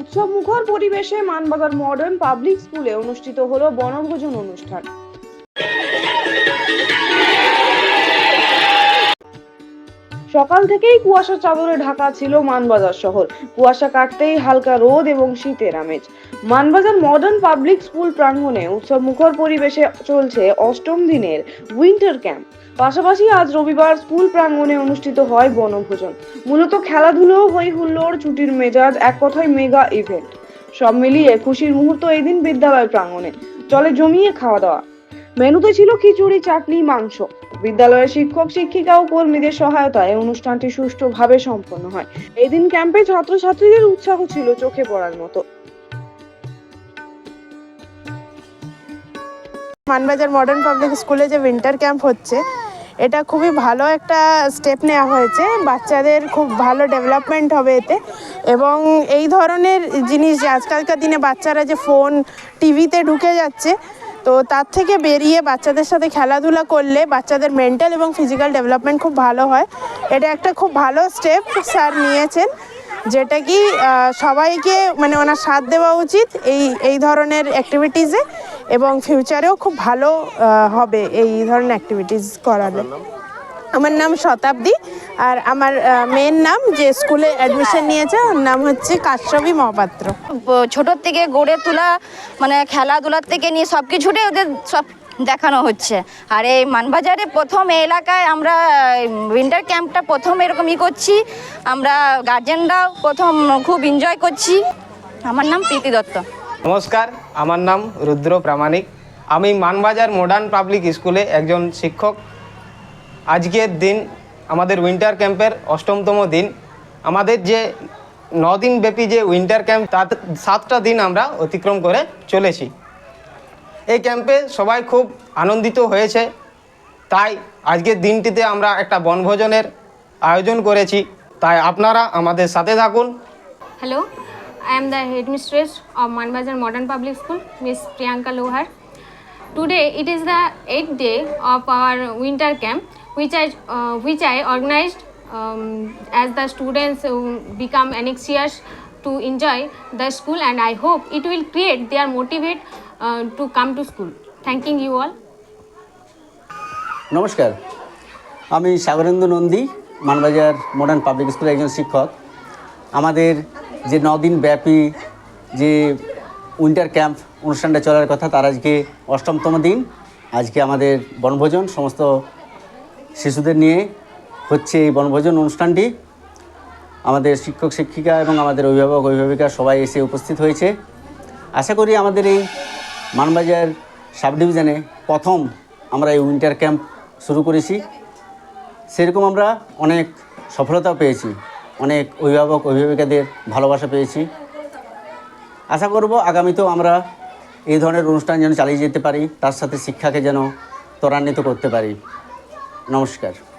উৎসব মুখর পরিবেশে মানবাজার মডার্ন পাবলিক স্কুলে অনুষ্ঠিত হলো বনভোজন অনুষ্ঠান। সকাল থেকেই কুয়াশার চাদরে ঢাকা ছিল মানবাজার শহর। কুয়াশা কাটতেই হালকা রোদ এবং শীতের আমেজ। মানবাজার মডার্ন পাবলিক স্কুল প্রাঙ্গণে উৎসব মুখর পরিবেশে চলছে অষ্টম দিনের উইন্টার ক্যাম্প পাশাপাশি আজ রবিবার স্কুল প্রাঙ্গণে অনুষ্ঠিত হয় বনভোজন। মূলত খেলাধুলো হই হুল্লোড় ছুটির মেজাজ, এক কথায় মেগা ইভেন্ট সব মিলিয়ে খুশির মুহূর্ত এই দিন বিদ্যালয় প্রাঙ্গণে। চলে জমিয়ে খাওয়া দাওয়া। মেনুতে ছিল খিচুড়ি, চাটনি, মাংস। বিদ্যালয়ের শিক্ষক, শিক্ষিকা ও কর্মীদের সহায়তায় অনুষ্ঠানটি সুষ্ঠুভাবে সম্পন্ন হয়। এদিন ক্যাম্পে ছাত্রছাত্রীদের উৎসাহ ছিল চোখে পড়ার মতো। মানবাজার মডার্ন পাবলিক স্কুলে যে উইন্টার ক্যাম্প হচ্ছে, এটা খুবই ভালো একটা স্টেপ নেওয়া হয়েছে। বাচ্চাদের খুব ভালো ডেভেলপমেন্ট হবে এতে। এবং এই ধরনের জিনিস আজকালকার দিনে বাচ্চারা যে ফোন টিভিতে ঢুকে যাচ্ছে তো তার থেকে বেরিয়ে বাচ্চাদের সাথে খেলাধুলা করলে বাচ্চাদের মেন্টাল এবং ফিজিক্যাল ডেভেলপমেন্ট খুব ভালো হয়। এটা একটা খুব ভালো স্টেপ স্যার নিয়েছেন, যেটা কি সবাইকে মানে ওনার সাথ দেওয়া উচিত এই এই ধরনের অ্যাক্টিভিটিসে এবং ফিউচারেও খুব ভালো হবে এই ধরনের অ্যাক্টিভিটিস করালে। আমার নাম শতাব্দী আর আমার মেন নাম যে স্কুলে অ্যাডমিশন নিয়েছে ওর নাম হচ্ছে কাশ্যপী মহাপাত্র। ছোটোর থেকে গড়ে তোলা মানে খেলাধুলার থেকে নিয়ে সব কিছুটাই ওদের সব দেখানো হচ্ছে। আর এই মানবাজারে প্রথম এই এলাকায় আমরা উইন্টার ক্যাম্পটা প্রথম এরকমই করছি। আমরা গার্জেনরাও প্রথম খুব এনজয় করছি। আমার নাম প্রীতি দত্ত। নমস্কার আমার নাম রুদ্র প্রামাণিক। আমি মানবাজার মডার্ন পাবলিক স্কুলে একজন শিক্ষক আজকের দিন আমাদের উইন্টার ক্যাম্পের অষ্টমতম দিন। আমাদের যে দিন ব্যাপী যে উইন্টার ক্যাম্প তার সাতটা দিন আমরা অতিক্রম করে চলেছি। এই ক্যাম্পে সবাই খুব আনন্দিত হয়েছে। তাই আজকের দিনটিতে আমরা একটা বনভোজনের আয়োজন করেছি। তাই আপনারা আমাদের সাথে থাকুন। Hello, I am the headmistress of Manbazar modern public school miss Priyanka Lohar. Today it is the eighth day of our winter camp, which I uh, which I organized um, as the students uh, become anxious to enjoy the school, and I hope it will create their motivate uh, to come to school. Thanking you all. নমস্কার আমি Sagarendra Nandi Manbazar modern public স্কুলের একজন শিক্ষক আমাদের যে দিন ব্যাপী যে উইন্টার ক্যাম্প অনুষ্ঠানটা চলার কথা, তার আজকে অষ্টমতম দিন। আজকে আমাদের বনভোজন, সমস্ত শিশুদের নিয়ে হচ্ছে এই বনভোজন অনুষ্ঠানটি। আমাদের শিক্ষক, শিক্ষিকা এবং আমাদের অভিভাবক, অভিভাবিকা সবাই এসে উপস্থিত হয়েছে। আশা করি আমাদের এই মানবাজার সাব ডিভিশনে প্রথম আমরা এই উইন্টার ক্যাম্প শুরু করেছি। সেরকম আমরা অনেক সফলতাও পেয়েছি। অনেক অভিভাবক, অভিভাবিকাদের ভালোবাসা পেয়েছি। আশা করব আগামীতেও আমরা এই ধরনের অনুষ্ঠান যেন চালিয়ে যেতে পারি, তার সাথে শিক্ষাকে যেন ত্বরান্বিত করতে পারি। নমস্কার।